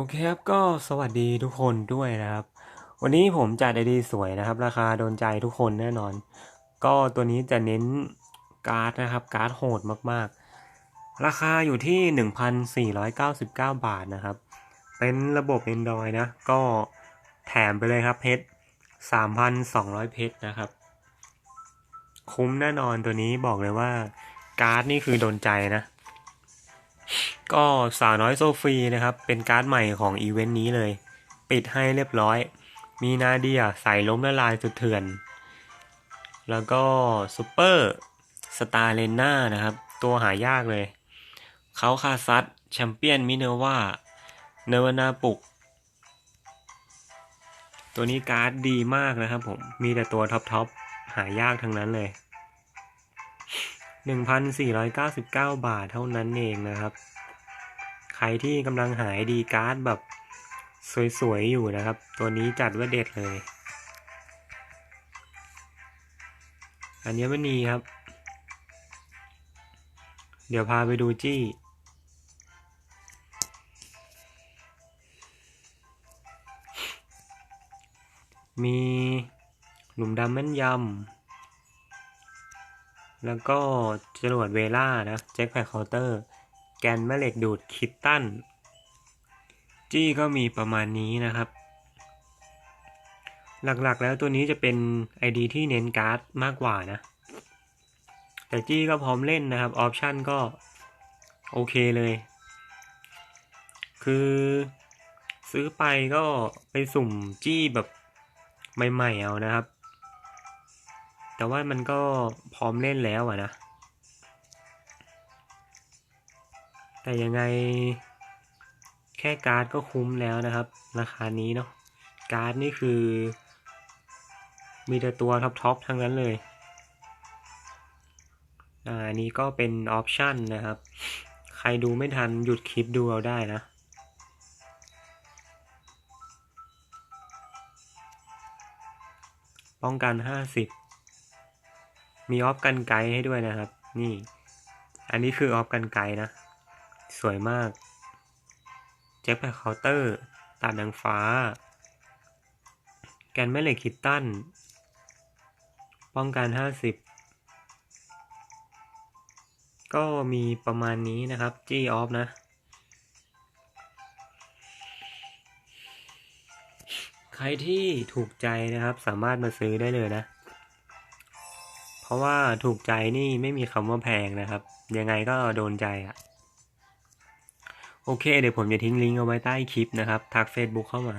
โอเคครับก็สวัสดีทุกคนด้วยนะครับ วันนี้ผมจัดไอดีสวยนะครับ ราคาโดนใจทุกคนแน่นอน ก็ตัวนี้จะเน้นการ์ดนะครับ การ์ดโหดมากๆ ราคาอยู่ที่ 1,499 บาทนะครับ เป็นระบบ Android นะ ก็แถมไปเลยครับเพชร 3,200 เพชรนะครับ คุ้มแน่นอนตัวนี้บอกเลยว่าการ์ดนี่คือโดนใจนะ ก็สาวน้อยโซฟีนะครับ เป็นการ์ดใหม่ของอีเวนต์นี้เลย ปิดให้เรียบร้อย มีนาเดียใส่ล้มละลายสุดเถื่อน แล้วก็ซูเปอร์สตาร์เลน่านะครับ ตัวหายากเลยเขาคาซัตแชมเปี้ยนมิเนว่าเนวนาปุก ตัวนี้การ์ดดีมากนะครับผม มีแต่ตัวท็อปๆ หายากทั้งนั้นเลย 1,499 บาทเท่านั้นเองนะครับ ใครที่กำลังหายดีการ์ดแบบสวยๆอยู่นะครับ ตัวนี้จัดว่าเด็ดเลย อัญมณีครับ เดี๋ยวพาไปดูจี้มีหลุมดำแม่นยำ แล้วก็จรวดเวล่านะแจ็คแพคเคาน์เตอร์ แกนแม่เหล็กดูดคิตตัน จี้ก็มีประมาณนี้นะครับ หลักๆแล้วตัวนี้จะเป็น ID ที่เน้นการ์ดมากกว่านะ แต่จี้ก็พร้อมเล่นนะครับ ออปชันก็โอเคเลย คือซื้อไปก็ไปสุ่มจี้แบบใหม่ๆเอานะครับ แต่ว่ามันก็พร้อมเล่นแล้วอะนะ แต่ยังไงแค่การ์ดก็คุ้มแล้วนะครับ ราคานี้เนาะ การ์ดนี่คือ มีแต่ตัวท็อปๆทั้งนั้นเลย อ่าอันนี้ก็เป็นออปชันนะครับ ใครดูไม่ทันหยุดคลิปดูเอาได้นะป้องกัน50 มีออฟกันไกด์ให้ด้วยนะครับ นี่ อันนี้คือออฟกันไกด์นะ สวยมากแจ็คแพคเคาน์เตอร์ตัดนางฟ้า แกนแม่เหล็กคิตตัน ป้องกัน 50 ก็มีประมาณนี้นะครับ จี้ออฟนะ ใครที่ถูกใจนะครับสามารถมาซื้อได้เลยนะ ราะว่าถูกใจนี่ไม่มีคำว่าแพงนะครับ ยังไงก็โดนใจอะโอเค เดี๋ยวผมจะทิ้งลิงก์เอาไว้ใต้คลิปนะครับ ทัก Facebook เข้ามา